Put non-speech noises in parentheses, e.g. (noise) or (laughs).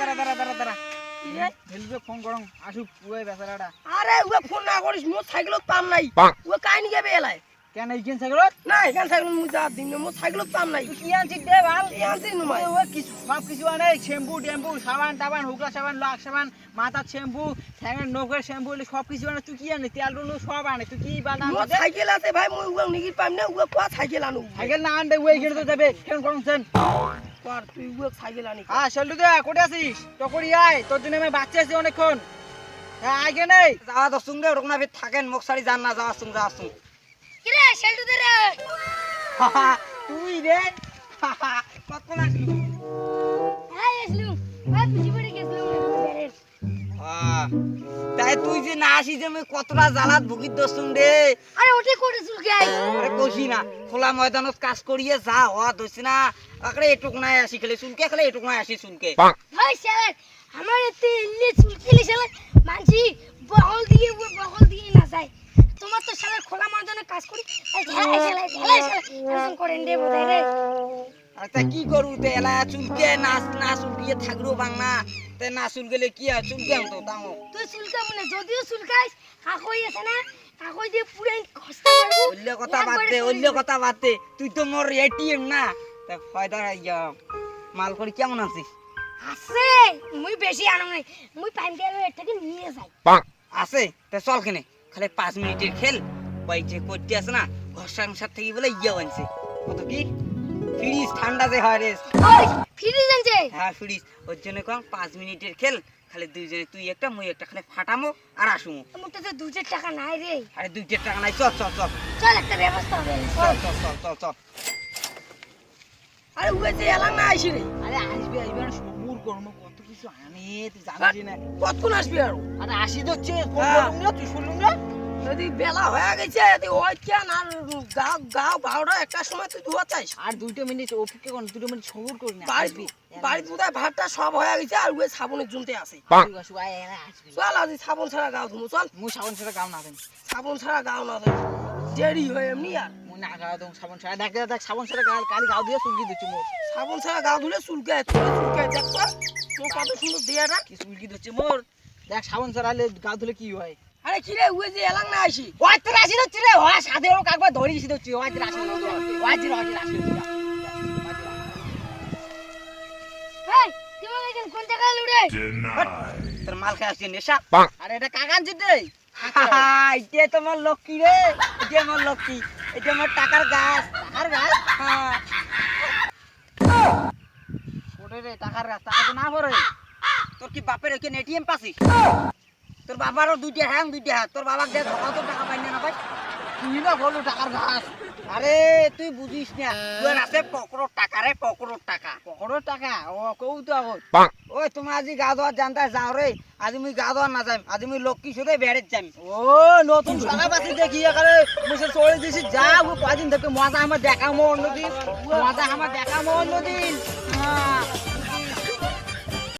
দাঁড়া দাঁড়া দাঁড়া দাঁড়া। হেলবে ফোন করং আসুক ওই বেচারাটা। আরে উয়ে ফোন না করিস মোর সাইকেলত পাম নাই। উয়ে কাহিনী গে বেলায় কেন এইখান সাইকেলত? না এখান সাইকেল মুই যা দিন মোর সাইকেলত পাম নাই। কি আনছিস দে ভালো এই আনছি নুমাই? ওই কিছু সব কিছু আনে শ্যাম্পু টেম্পু সাবান টাবান হুকলা সাবান লাখ সাবান মাথার শ্যাম্পু ঠ্যাঙের নখের শ্যাম্পু সব কিছু আনে তুই কি আনে তেল টুলু সব আনে তুই কি বানা মোর সাইকেল আছে ভাই মুই উয়ে নিগির পাম না উয়ে কোয়া সাইকেল আনু? সাইকেল না আনবে ওই গেলে তো যাবে কেন করুন সেন কর তুই উয়ে সাইকেল আনি হ্যাঁ শল্লু দে কোটে আছিস? টকরি আয় তোর জন্য আমি বাচ্চা আছি অনেকক্ষণ। হ্যাঁ আগে নেই যাওয়া তো দে ওরকম না থাকেন মুখ সারি যান না যাওয়ার আসুন যাওয়ার আসুন কি রে শেল্টু দে রে? তুই রে? (laughs) কত আসলু হ্যাঁ আসলু ভাই পিছি পড়ে গেছলু তাই তুই যে না আসি যে আমি কতটা জ্বালাত ভুগির দোষুন রে। আরে ওঠে করে চুলকে আরে কষি না খোলা ময়দানত কাজ করিয়ে যা হওয়া দোষি না। আরে এটুক নাই আসি খেলে চুলকে খেলে এটুক নাই আসি চুলকে। ভাই শালা আমার এতে ইল্লে চুলকেলি শালা মানছি বহল দিয়ে বহল দিয়ে না যায়। তোমার তো শালা খোলা ময়দানে কাজ করি। করেন রে বোধহয় রে। আর তা কি করু তে এলা চুলকে নাচ না চুলকিয়ে থাকল বাংলা। তে না চুলকেলে কি আর চুলকে তো তাও তুই চুলকা মনে যদিও চুলকাইস কাকই আছে না কাকই দিয়ে পুরো খস্তা অন্য কথা বাদ দে অন্য কথা বাদ দে। তুই তো মোর এটিএম না। তা ফয়দা ইয়া মাল করি কেমন আছিস আছে। মুই বেশি আনন্দ নাই। মুই পাইম দিয়ে এর থেকে নিয়ে যাই আছে। তা চল কেনে খালি পাঁচ মিনিটের খেল। যে করতে আছে না? ঘর সংসার থেকে বলে ইয়ে বানছে। কত কি? ফ্রিজ ঠান্ডা যে হয় রে। ওই ফিরে হ্যাঁ ফ্রিজ। ওর জন্য কম পাঁচ মিনিটের খেল। খালি দুইজনে তুই একটা মুই একটা খালি ফাটামো আর আসুমো। আমার তো দু টাকা নাই রে। আরে দুইটা টাকা নাই। চল চল চল। চল একটা ব্যবস্থা হবে। চল চল চল চল চল। আরে উয়ে যে এলাম না আইসি রে। আরে আসবে আসবে না সবুর কর্ম কত কিছু আনে তুই জানিস না। কতক্ষণ আসবি আর? আরে আসি তো হ্যাঁ। তুই শুনলুম না। যদি বেলা হয়ে গেছে যদি আর গাও গাও বারোটা একটা সময় তুই ধোয়া চাইস আর দুইটা মিনিট অপেক্ষা কর দুটো মিনিট সবুর করি না বাড়ি বাড়ি বোধহয় ভাতটা সব হয়ে গেছে আর ওই সাবনের জুনতে আসবি। চল আজ সাবন ছাড়া গাও ধুমো চল। মুই সাবান ছাড়া গাও না দেন। সাবন ছাড়া গাও না দেয় দেরি হয় এমনি আর। মুই না গাও দম সাবান ছাড়া। দেখ দেখ সাবান ছাড়া গাল কালি গাও দিয়ে সুলকি দিচ্ছি মোর। সাবন ছাড়া গাও ধুলে দেখ তো তোর কত সুন্দর দেয়াটা। কি দিচ্ছি মোর। দেখ সাবান ছাড়া হলে গাও ধুলে কি হয়? আরে কি রে উয়ে যে এলাম না আইসি ওই তোর আসি দিচ্ছি রে। ওই সাথে ওর কাকবা ধরে দিছি দিচ্ছি ওই তোর আসি ওই তোর ওই তোর আসি তুমি এখানে কোন জায়গায় লুড়ে তোর মাল খেয়ে আসছে নেশা। আরে এটা কাকান জিতে। এটা তোমার লক্ষ্মী রে। এটা আমার লক্ষ্মী। এটা আমার টাকার গাছ। টাকার গাছ? হ্যাঁ। ওরে রে টাকার গাছ। টাকা না পড়ে তোর কি বাপের এখানে এটিএম পাসি তোর বাবারও দুইটা হ্যাং দুইটা হাত তোর বাবার দেখ কত টাকা পাই না ভাই তুই না বলো টাকার গাছ আরে তুই বুঝিস না। তোর আছে পকড়োর টাকা রে পকড়োর টাকা। পকড়োর টাকা? ও কৌ তো আগত ওই তুমি আজি গা ধোয়ার জানতে যাও রে। আজি মুই গা ধোয়ার না যাই আজি মুই লক্ষ্মী সুরে বেড়ে যাই ও নতুন সারা পাতি দেখি এখানে। বসে চলে দিছি যা ও কদিন থেকে মজা আমার দেখামো অন্যদিন। মজা আমার দেখামো অন্যদিন। হ্যাঁ।